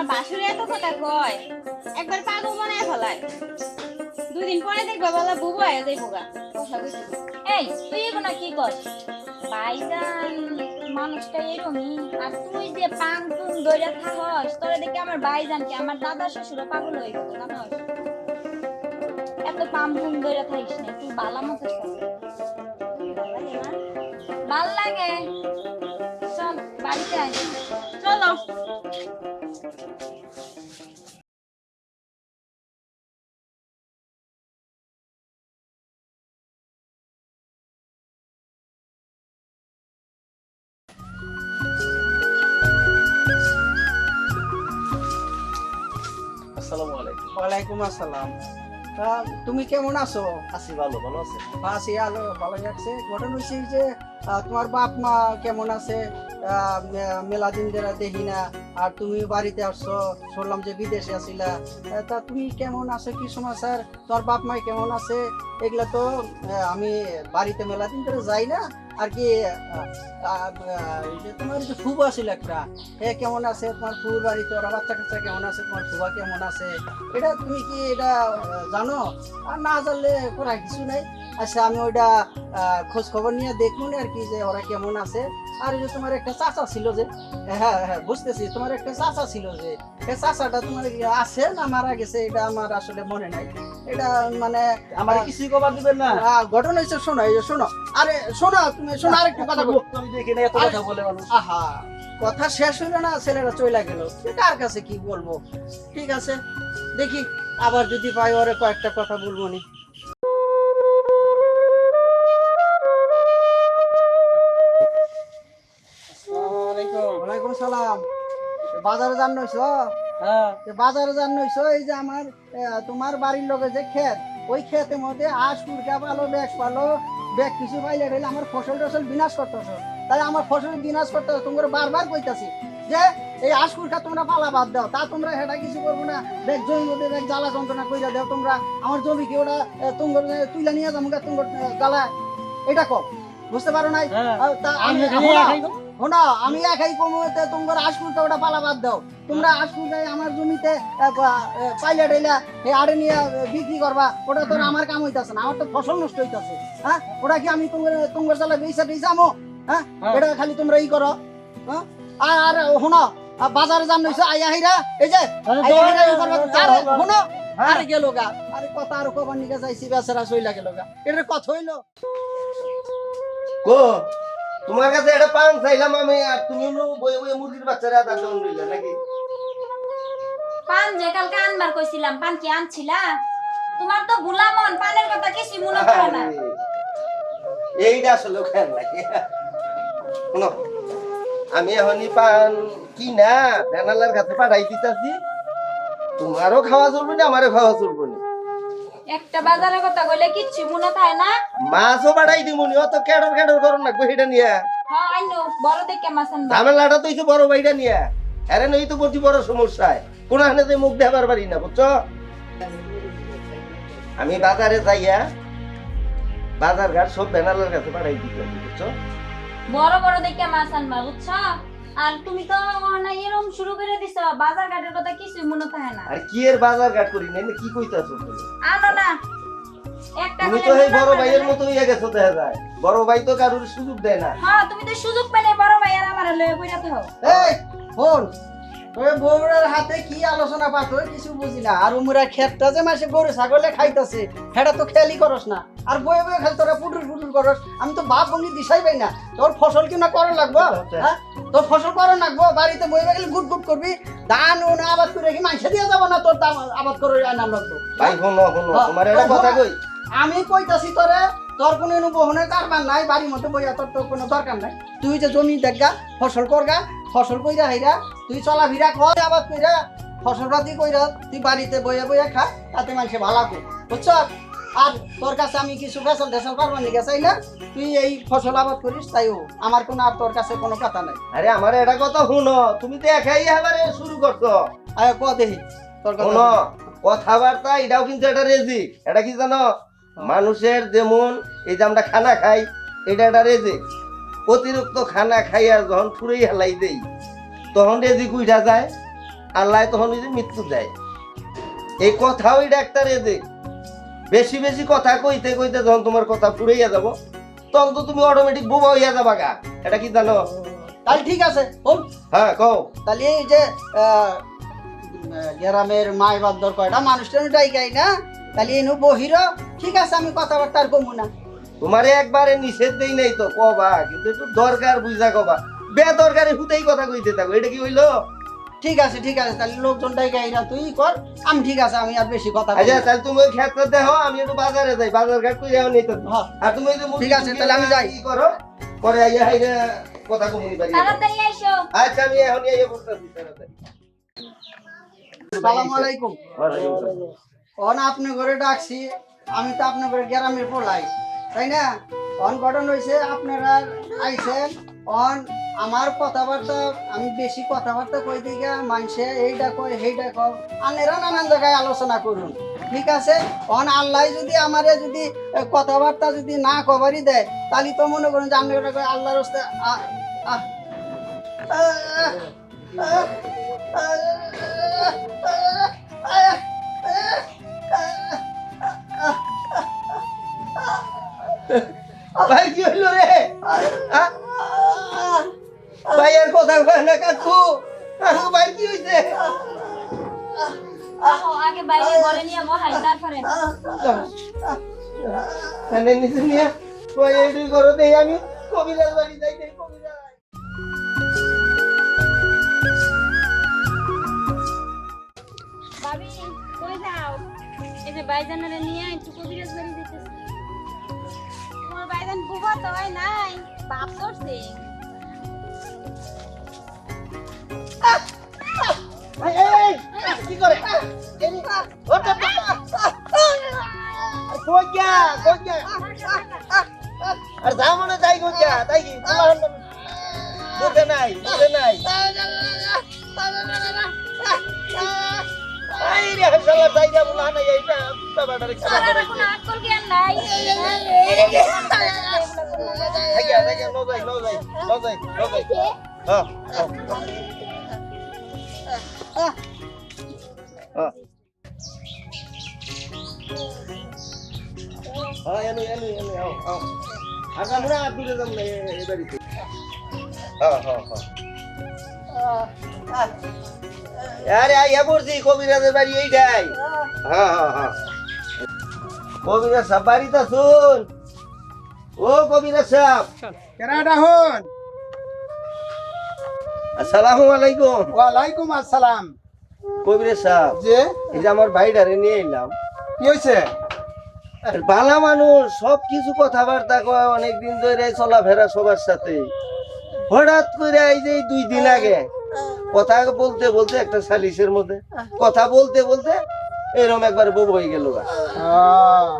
তোমার বাসুরে এত কথা কয়? একবার পাগল বানায় ফেলায়। দুদিন পরে দেখবে বলা বুবু আয়া যাইবো গা কথা কইছি এই, তুই এগুলো কি কর? ভাইজান মানুষটা এরকমই আর তুই যে পান টুন দইরা থাকস তোরে দেখে আমার ভাইজান কি? আমার দাদা শ্বশুরও পাগল হয়ে গেল জানোস এত পাম টুন দইরা থাকিস না তুই বালা মতো ভালো লাগে। চল, বাড়িতে আয়। চলো। ওয়ালাইকুম আসসালাম। তা তুমি কেমন আছো? আছি ভালো ভালো আছে। আছি আলো ভালো যাচ্ছে। ঘটনা হয়েছে যে তোমার বাপ মা কেমন আছে? আহ, মেলা দিন ধরে দেখি না। আর তুমি বাড়িতে আসছো শুনলাম যে বিদেশে আছিলা তা তুমি কেমন আছো? কি সমাচার? তোমার বাপ মা কেমন আছে? এগুলা তো আমি বাড়িতে মেলা দিন ধরে যাই না। আর কি তোমার যে ফুবা আছিল একটা এ কেমন আছে তোমার ফুল বাড়িতে? ওরা বাচ্চা কাচ্চা কেমন আছে? তোমার ফুবা কেমন আছে? এটা তুমি কি এটা জানো? আর না জানলে করা কিছু নাই। আচ্ছা আমি ওইটা খোঁজ খবর নিয়ে দেখুন আর কি যে ওরা কেমন আছে। আর যে তোমার একটা চাচা ছিল যে হ্যাঁ হ্যাঁ বুঝতেছি তোমার একটা চাচা ছিল যে এই চাচাটা তোমার আছে না মারা গেছে এটা আমার আসলে মনে নাই। এটা মানে আমার কিছুই কবার দিবেন না। ঘটনা হয়েছে শোনো এই যে শোনো। আরে শোনো তুমি শোনো আরেকটা কথা বলো। লোক তো আমি দেখি না এত কথা বলে মানুষ। আহা কথা শেষ হইল না ছেলেরা চলে গেল। কার কাছে কি বলব? ঠিক আছে দেখি আবার যদি পাই ওরে কয়েকটা কথা বলব নি। বাজারে যান নইছ হ্যাঁ। বাজারে যান নইছ এই যে আমার তোমার বাড়ির লগে যে ক্ষেত ওই ক্ষেতের মধ্যে আশ কুড়কা পালো ব্যাগ পালো ব্যাগ কিছু পাইলে রেলে আমার ফসল টসল বিনাশ করতেছ। তাই আমার ফসল বিনাশ করতে তোমরা বারবার কইতাছি যে এই আশ কুড়কা তোমরা পালা বাদ দাও তা তোমরা সেটা কিছু করব না। ব্যাগ জমি মধ্যে ব্যাগ জ্বালা যন্ত্রণা কইরা দাও তোমরা। আমার জমিকে ওটা তুঙ্গর তুইলা নিয়ে যাব তুঙ্গর জ্বালা? এটা কম বুঝতে পারো নাই? হ্যাঁ। তা আমি শোনো, শোনো আমি একাই কমতে তোমার আশকুলটা ওটা পালা বাদ দাও। তোমরা আশকুলটাই আমার জমিতে পাইলা টাইলা এই আড়ে নিয়ে বিক্রি করবা ওটা তো আমার কাম হইতাছে না আমার তো ফসল নষ্ট হইতাছে হ্যাঁ? ওটা কি আমি তোমার তোমার চালা বেইসা বেইসামো হ্যাঁ? হ্যাঁ। এটা খালি তোমরা ই করো হ্যাঁ? আর শোনো আর বাজারে যান নইছো আইয়া হিরা এই যে করবা আরে শোনো আরে গেল গা আরে কথা আর কবার নিকে যাইছি বেচারা সইলা গেল গা এটা কথা হইল। কো? তোমার কাছে একটা পান চাইলাম আমি আর তুমি বয়ে বয়ে মুরগির বাচ্চারা আদা দাম নিলে নাকি? পান যে কালকে আনবার কইছিলাম পান কি আনছিলা? তোমার তো ভুলা মন পানের কথা কিছু মনে পড়ে না। এইটা আসলে খেয়াল নাকি শোনো আমি এখনই পান কি না বেনালার কাছে পাঠাই দিতেছি। তোমারও খাওয়া চলবে না আমারও খাওয়া চলবে না। একটা বাজারের কথা কইলে কিচ্ছু মনে থাকে না? মাছও পাঠাই দিব নি অত কেডর কেডর করো না সেটা নিয়ে। হ্যাঁ আইনো বড় দেখে মাছ আনবা। ঝামেলাটা তো হইছে বড় ভাইটা নিয়ে। আরে নই তো প্রতি বড় সমস্যায়। কোন হানেতে মুখ দেবার পারি না বুঝছ? আমি বাজারে যাইয়া বাজার ঘাট সব ব্যানারের কাছে পাঠাই দিতে বুঝছ? বড় বড় দেখে মাছ আনবা বুঝছ? আর তুমি তো না এরকম শুরু করে দিছো বাজার ঘাটের কথা কিছু মনে থাকে না। আর কি এর বাজার ঘাট করি নাই কি কইতাছো তুমি? আনো না। একটা তুমি তো এই বড় ভাইয়ের মতো হইয়া গেছো দেখা যায়। বড় ভাই তো কারোর সুযোগ দেয় না। হ্যাঁ তুমি তো সুযোগ পেলে বড় ভাইয়ের আমার লয়ে কইরা হও। এই ফোন ওই বউরের হাতে কি আলোচনা পাতো কিছু বুঝি না। আর উমরা ক্ষেতটা যে মাসে গরু ছাগলে খাইতাছে সেটা তো খেয়ালই করস না। আর বয়ে বয়ে খালি তোরা পুটুর পুটুর করস আমি তো বাপ ভঙ্গি দিশাই পাই না। তোর ফসল কি না করা লাগবো? হ্যাঁ? তোর ফসল করা লাগবো? বাড়িতে বয়ে বয়ে গেলে গুট গুট করবি? ধান ও না আবাদ করে কি মাংস দিয়ে যাব না তোর দাম আবাদ করে ভাই শোনো শোনো হ্যাঁ, তোমার একটা কথা কই? আমি কইতাছি তোরে তোর কোনো বহনের কারবার নাই বাড়ির মতো বইয়া তোর তোর কোনো দরকার নাই। তুই যে জমি দেখগা ফসল করগা ফসল কইরা হইরা তুই চলা ভিড়া কর আবাদ কইরা ফসল পাতি কইরা তুই বাড়িতে বইয়া বইয়া খা তাতে মানুষে ভালো কর। বুঝছ? আর তোর কাছে আমি কিছু ফসল ঢেসল পারবার নিকে? চাই না তুই এই ফসল আবাদ করিস তাইও আমার কোনো আর তোর কাছে কোনো কথা নাই। আরে আমার এটা কথা শুনো তুমি তো একাই এবারে শুরু করছ। আয় ক দেখি? তোর কথা শোনো কথাবার্তা এটাও কিন্তু একটা রেজিক এটা কি জানো? মানুষের যেমন এই যে আমরা খানা খাই এটা একটা রেজিক অতিরিক্ত খানা খাইয়া যখন ফুরেই হেলাই দেই তখন রেজিক উঠা যায় আল্লাহ তখন ওই যে মৃত্যু দেয়। এই কথাও এটা একটা রেজিক বেশি বেশি কথা কইতে কইতে যখন তোমার কথা ফুরাইয়া যাব তখন তো তুমি অটোমেটিক বোবা হইয়া যাবা গা। এটা কি জানো? তাহলে ঠিক আছে হ্যাঁ কও। তাহলে এই যে গ্রামের মাই বাদ্দর কয়টা মানুষটা ডাইকাই না? তাহলে এনু বহির ঠিক আছে আমি কথাবার্তা আর কমু না। তোমারে একবারে নিষেধ দেই নাই তো কবা কিন্তু একটু দরকার বুঝা কবা। বে দরকারে হুতেই কথা কইতে থাকো এটা কি হইল? ঠিক আছে ঠিক আছে তাহলে লোকজন ডাইকাই না তুই কর আমি ঠিক আছে আমি আর বেশি কথা আচ্ছা তাহলে তুমি ওই ক্ষেত্রে দেখো আমি একটু বাজারে যাই বাজার ঘাট করে যাও নেই তো। হ্যাঁ। আর তুমি ঠিক আছে, তাহলে আমি যাই। কি করো পরে আইয়া হাইরে কথা কমুনি বাড়ি। তাড়াতাড়ি আইসো। আচ্ছা আমি এখন আইয়া বলতেছি তাড়াতাড়ি। সালাম আলাইকুম। আসসালাম। অন আপনি ঘরে ডাকছি আমি তো আপনার ঘরে গ্রামের পোলাই তাই না? অন ঘটন হয়েছে আপনারা আইছেন অন আমার কথাবার্তা আমি বেশি কথাবার্তা কই দিকে মানুষে এইটা কয় সেইটা কয় আনেরা নানান জায়গায় আলোচনা করুন ঠিক আছে অন আল্লাহ যদি আমারে যদি কথাবার্তা যদি না কভারই দেয় তাহলে তো মনে করুন যে আপনারা আল্লাহর হস্তে আ- আ- আ- আ- ভাই কি হইল রে ভাই আর কথা কয় না কাকু? কাকু ভাই কি হইছে? আহো, আগে বাইরে বলে নিয়ে মহাই তারপরে। এনে নিচে নিয়ে কই এডি করো দেই আমি। কবিরাজ বাড়ি যাই দেই কবিরাজ। ভাবি কই যাও? এই যে বাইজানারে নিয়ে একটু কবিরাজ বাড়ি বাইজান বুবা তো হয় নাই বাপ করছে কি করে আর জামনে যাই কই তাই কি বুঝে নাই বুঝে নাই আই রে হাসালা যাই যা বলা না এইটা বাবা ডারে খারাপ আর করে কোনো আকল জ্ঞান নাই থাকি থাকি নো যাই নো যাই নো যাই নো যাই হ্যাঁ হ্যাঁ হ্যাঁ এনে এনে এনে আও আও আগাম না দূরে যাম না এই বাড়িতে হ্যাঁ হ্যাঁ হ্যাঁ আরে আইয়া পড়ছি কবিরাজের বাড়ি এইটাই। হ্যাঁ হ্যাঁ হ্যাঁ। কবিরাজ সাহেব বাড়িতে শুন ও কবিরাজ সাহেব। কেনাটা হন। আসসালামু আলাইকুম। ওয়ালাইকুম আসসালাম। কবিরাজ সাহেব যে এই যে আমার ভাইটারে নিয়ে এলাম। কি হয়েছে আর বালা মানুষ সব কিছু কথাবার্তা কয় অনেকদিন ধরে চলাফেরা সবার সাথে। হঠাৎ করে এই যে দুই দিন আগে কথা বলতে বলতে একটা সালিশের মধ্যে, কথা বলতে বলতে এরকম একবার বউ হয়ে গেল।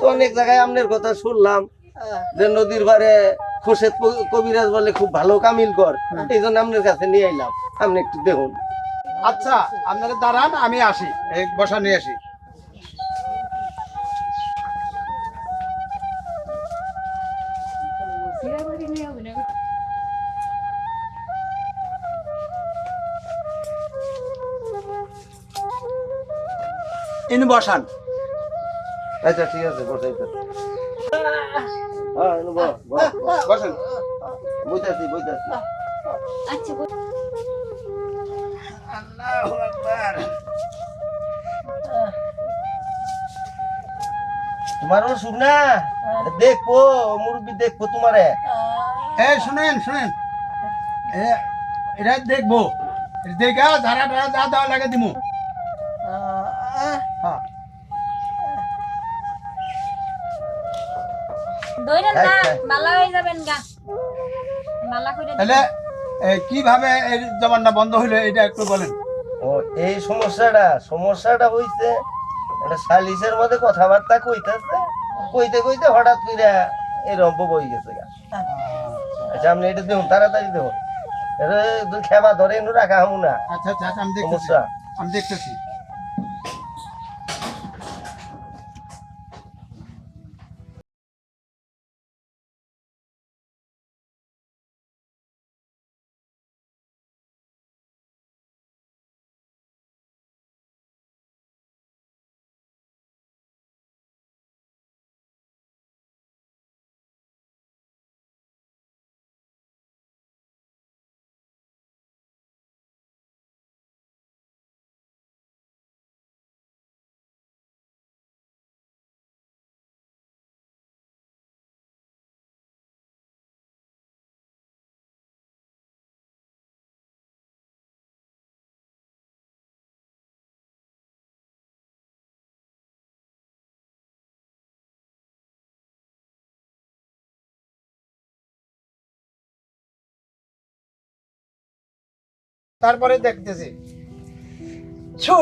তো অনেক জায়গায় আপনার কথা শুনলাম যে নদীর বারে খোসেদ কবিরাজ বলে খুব ভালো কামিল কর এই জন্য আপনার কাছে নিয়ে আইলাম। আপনি একটু দেখুন। আচ্ছা আপনারা দাঁড়ান, আমি আসি। বসা, নিয়ে আসি। ইন বসান। আচ্ছা ঠিক আছে বসাই তো। হ্যাঁ এনে বস, বস, বস। বসেন। বইতাছি বইতাছি। আচ্ছা আল্লাহু আকবার। তোমার অসুখ না? দেখব মুরব্বী দেখব তোমারে। এই শুনেন শুনেন। এ, এটা দেখব। দেখা ধারা ধারা যা দেওয়া লাগে দিমু। হ্যাঁ। দইরেন না আচ্ছা। মালা হয়ে যাবেন গা। মালা করে তাহলে কীভাবে এই বন্ধ হইল এটা একটু বলেন। ও এই সমস্যাটা সমস্যাটা হইছে একটা সালিশের মধ্যে কথাবার্তা কইতেছে কইতে কইতে হঠাৎ করে বই গেছে গা। আচ্ছা। আপনি এটা দেখুন তাড়াতাড়ি দেখুন। এটা খেবা ধরে রাখা হব না। আচ্ছা আচ্ছা আচ্ছা, আমি দেখতেছি। আমি দেখতেছি। তারপরে দেখতেছি। ছু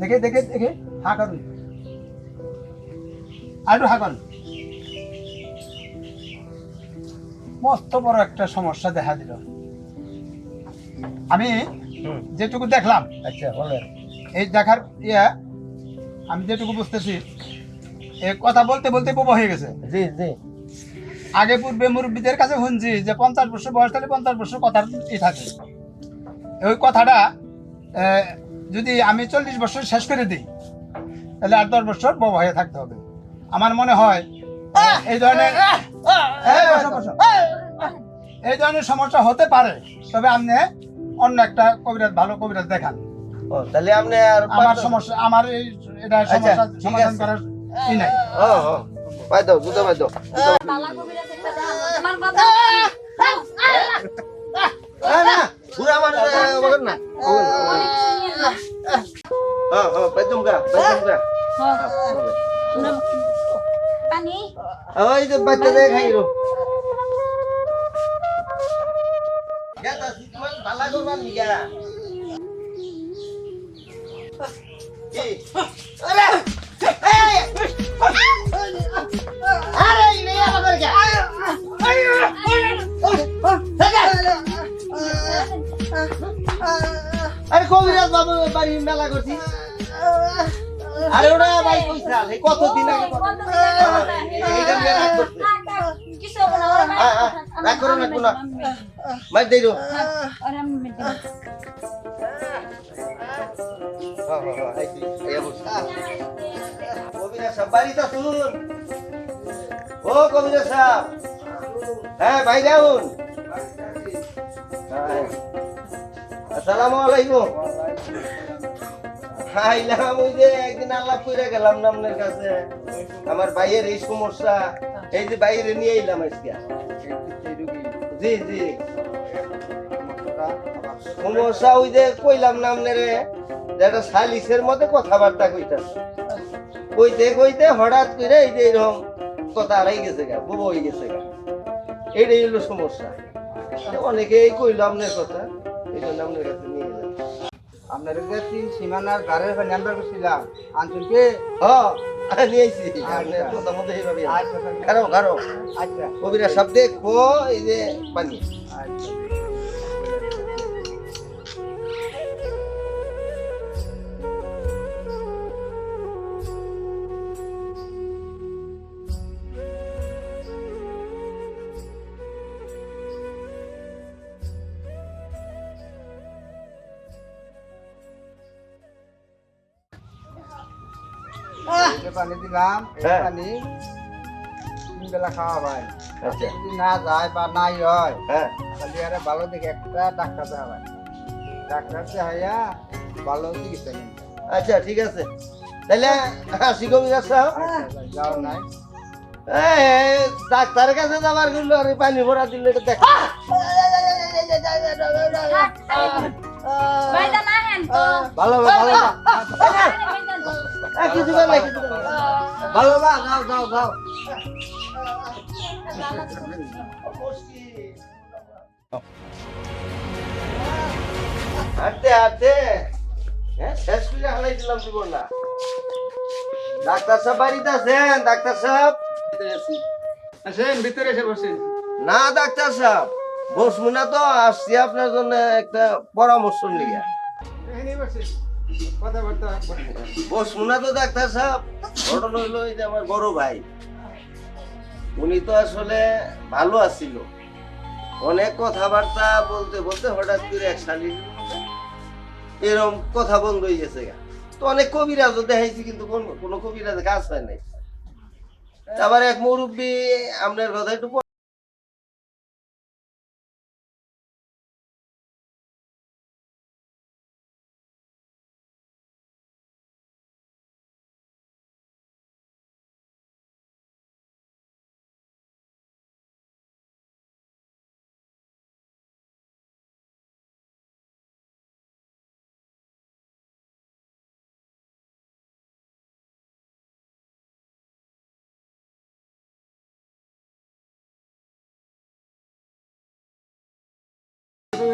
দেখে দেখে দেখে হা করুন আরও হা করুন মস্ত বড় একটা সমস্যা দেখা দিল। আমি যেটুকু দেখলাম আচ্ছা বলেন। এই দেখার ইয়া আমি যেটুকু বুঝতেছি কথা বলতে বলতে বোবা হয়ে গেছে। জি জি। আগে পূর্বে মুরব্বীদের কাছে শুনছি যে পঞ্চাশ বছর বয়স তাহলে পঞ্চাশ বছর কথার ই থাকে। ওই কথাটা যদি আমি চল্লিশ বছর শেষ করে দিই তাহলে আর দশ বছর বোবা হয়ে থাকতে হবে। আমার মনে হয় এই ধরনের এই ধরনের সমস্যা হতে পারে তবে আপনি অন্য একটা কবিরাজ ভালো কবিরাজ দেখান। তাহলে আপনি আর আমার সমস্যা আমার এটা সমস্যা ঠিক সমাধান। করার ই নাই। ও ও পাই দাও জুতো পাই দাও। বালা কবিরাজ একটা দেখাবো তোমার কথা না। বলেন হ্যাঁ হ্যাঁ পাই দাও গা পাই দাও গা পানি ওই যে বাচ্চা দেখে খাইরো গেতা সিকমান ভালা করবার নিগা কবিরাজ বাবু বাড়ি মেলা করছি। আরে ওটা ভাই কইছা এই কতদিন আগে এইটা নিয়ে রাগ কিছু না ওরা রাগ করো না, কোনো। মার দেই রো আমি মেটে হ্যাঁ হ্যাঁ এই এই অবস্থা। কবিরাজ সাহেব বাড়িতে শুনুন। ও কবিরাজ সাহেব। হ্যাঁ ভাই যাউন হ্যাঁ। আসসালামু আলাইকুম। আইলাম ওই যে একদিন আল্লাহ কইরা গেলাম না আপনার কাছে? আমার ভাইয়ের এই সমস্যা। এই যে বাইরে নিয়ে এলাম আজকে। জি জি। সমস্যা ওই যে কইলাম না আপনারে, যে একটা সালিসের মধ্যে কথাবার্তা কইতাছে। কইতে কইতে হঠাৎ করে এই যে এরকম কথা হারাই গেছে গা, বুবো হয়ে গেছে গা। এইটাই হলো সমস্যা। অনেকেই কইলো আপনার কথা, এই জন্য আপনার কাছে নিয়ে আপনার যে তিন সীমানার গাড়ির নাম্বার করছিলাম। আনছেন কি? হ নিয়ে আইছি। আপনার কথা মতো এইভাবে আচ্ছা খারো খারো। আচ্ছা। কবিরা সব দেখব এই যে পানি। আচ্ছা। দিলাম হ্যাঁ। পানি তিন বেলা খাওয়া ভাই আচ্ছা। যদি না যায় বা নাই হয় হ্যাঁ। তাহলে আরে ভালো দেখে একটা ডাক্তার ভালো চিকিৎসা নিন। আচ্ছা ঠিক আছে। তাহলে কবিরা সাহেব। যাও নাই। ডাক্তারের কাছে যাবার কিন্তু আর এই পানি ভরা দিলে এটা দেখ। ভালো ভালো কিছু করে নাই, কিছু করে নাই। ভালো বা যাও যাও যাও। হাঁটতে হাঁটতে। হ্যাঁ শেষ করে হালাই দিলাম জীবন না ডাক্তার সাহেব বাড়িতে আছেন ডাক্তার সাহেব? আসেন ভিতরে এসে বসেন। না ডাক্তার সাহেব বসবো না তো আসছি আপনার জন্য একটা পরামর্শ নিয়ে। অনেক কথাবার্তা বলতে বলতে হঠাৎ করে এক এরকম কথা বন্ধ হয়ে গেছে। তো অনেক কবিরাজও দেখাইছি, কিন্তু কোন- কোনো কবিরাজ কাজ হয় নাই। আবার এক মুরব্বী, আপনার কথা একটু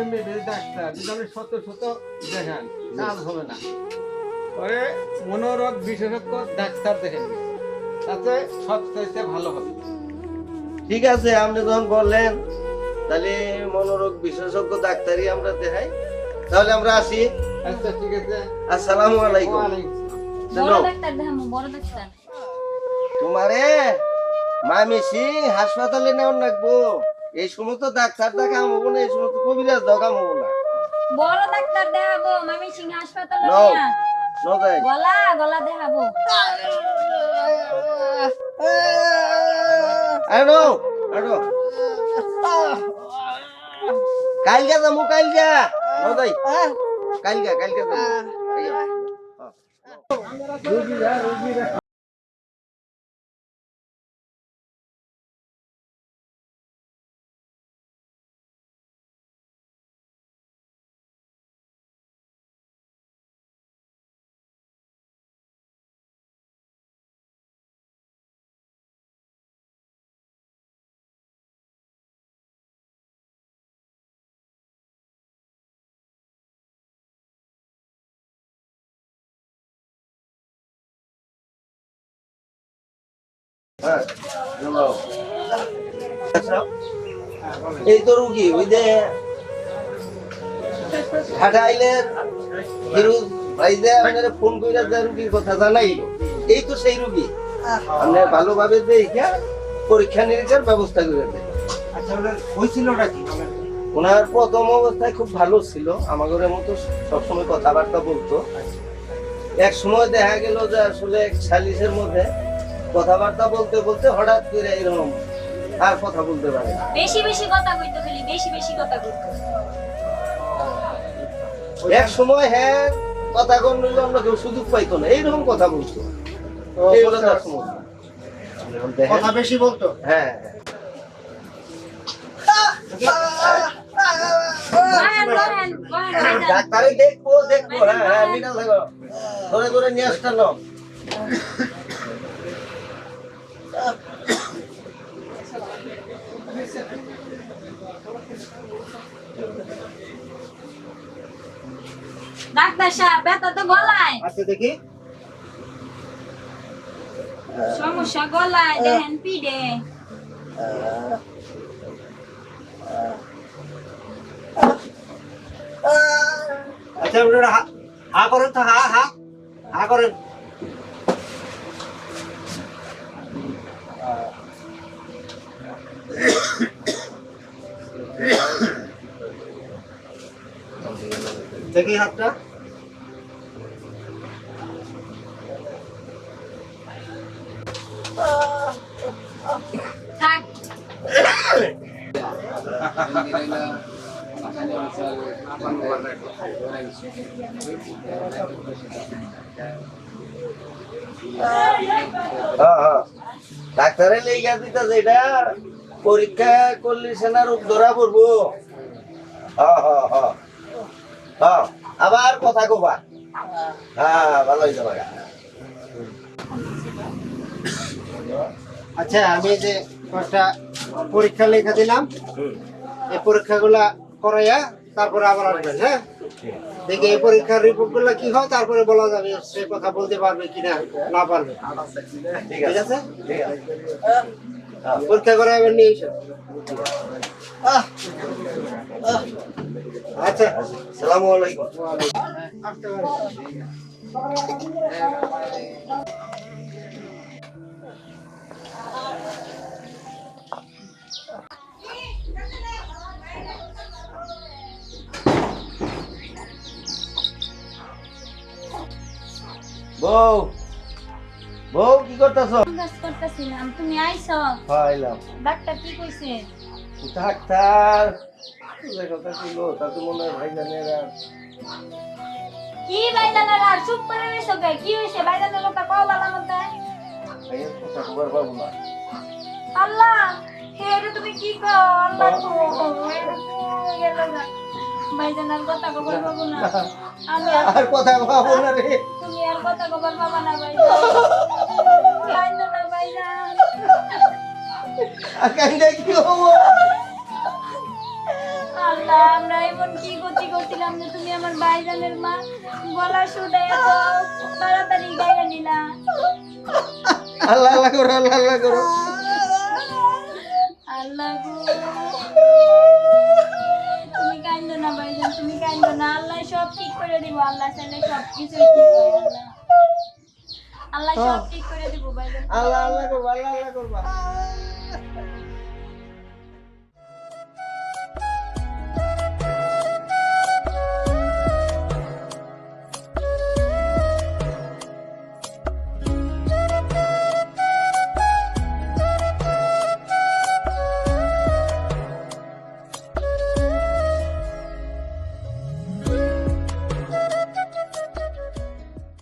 এমবিবিএস ডাক্তার যদি আপনি শত শত দেখেন কাজ হবে না। পরে মনোরোগ বিশেষজ্ঞ ডাক্তার দেখেন তাতে সবচাইতে ভালো হবে। ঠিক আছে আপনি যখন বললেন তাহলে মনোরোগ বিশেষজ্ঞ ডাক্তারই আমরা দেখাই। তাহলে আমরা আসি। আচ্ছা ঠিক আছে। আসসালামু আলাইকুম। তোমারে মামি সিং হাসপাতালে নেওয়ার লাগবো। এই সমস্ত ডাক্তার দেখাম হব না এই সমস্ত কবিরাজ দেখাম হব না। বড় ডাক্তার দেখাবো মামি সিং হাসপাতালে. নিয়া গলা গলা দেখাবো। কালকে যাব কালকে। ন কালকে কালকে যাব। এই তো রুগী ওই যে ঢাকা আইলে ভাই যে আপনারা ফোন যে রুগীর কথা জানাইলো এই তো সেই রুগী। আপনি ভালোভাবে দেখে পরীক্ষা নিরীক্ষার ব্যবস্থা করে দেন। আচ্ছা ওনার হয়েছিলটা কি? ওনার প্রথম অবস্থায় খুব ভালো ছিল আমাদের মতো সবসময় কথাবার্তা বলতো। এক সময় দেখা গেল যে আসলে এক সালিশের মধ্যে কথাবার্তা বলতে বলতে হঠাৎ করে এরকম আর কথা বলতে পারে না। বেশি বেশি কথা কইতো খালি বেশি বেশি কথা কইতো এক সময় হ্যাঁ কথা কোন নিলে অন্য কেউ সুযোগ পাইতো না এইরকম কথা বলতো। সমস্যা। কথা বেশি বলতো? হ্যাঁ। ভাইজান। ডাক্তারে দেখব দেখব। হ্যাঁ হ্যাঁ থাকো ধরে ধরে নিয়ে আসতে ডাক্তার সাহেব ব্যথা তো গলায়। আচ্ছা দেখি। সমস্যা গলায় দেখেন পিডে আচ্ছা হা করেন তো হা হা হা করেন। দেখি হাতটা। ডাক্তারে লেগে দিতেছে এটা। পরীক্ষা করলে সেনা রোগ ধরা পড়ব। হ্যাঁ হ্যাঁ হ্যাঁ। হ্যাঁ আবার কথা কবা। হ্যাঁ ভালো হয়ে যাবে আচ্ছা আমি যে কয়েকটা পরীক্ষা লেখা দিলাম। এই পরীক্ষাগুলা করাইয়া তারপরে আবার আসবেন হ্যাঁ? দেখি এই পরীক্ষার রিপোর্টগুলো কি হয় তারপরে বলা যাবে সে কথা বলতে পারবে কিনা না পারবে। ঠিক আছে। আছে? ঠিক আছে। পরীক্ষা করাবেন নিয়ে এসো। আচ্ছা সালামু আলাইকুম। আসতে বউ বউ কি করতেছ কাজ করতেছিলাম তুমি আইছো খাইলাম ডাক্তার কি কইছে ডাক্তার কথা ছিল মনে হয় ভাই জানে কি আর চুপ করে রইছো কে কি হইছে বাইজানের কথা কও বালা মতে ভাইয়ের কথা খবর পাবো না আল্লাহ এটা তুমি কি কও আল্লাহ গো গেল না বাইজানের কথা পাবো না। আমি আর- আর কথা পাবো না রে। তুমি আর কথা পাবা না বাইজান না বাইজান আর কি হব? আল্লাহ আল্লাহ আমরা এমন কি গতি করছিলাম যে তুমি আমার ভাইজানের মা গলা শুনে এত তাড়াতাড়ি গাইয়া নিলা। আল্লাহ আল্লাহ করো আল্লাহ আল্লাহ করো। আল্লাহ গো। কান্দো না আল্লাহ সব ঠিক করে দিব আল্লাহ চাইলে সব কিছুই ঠিক হয় আল্লাহ। আল্লাহ সব ঠিক করে দিব আল্লাহ আল্লাহ করবা আল্লাহ আল্লাহ করবা।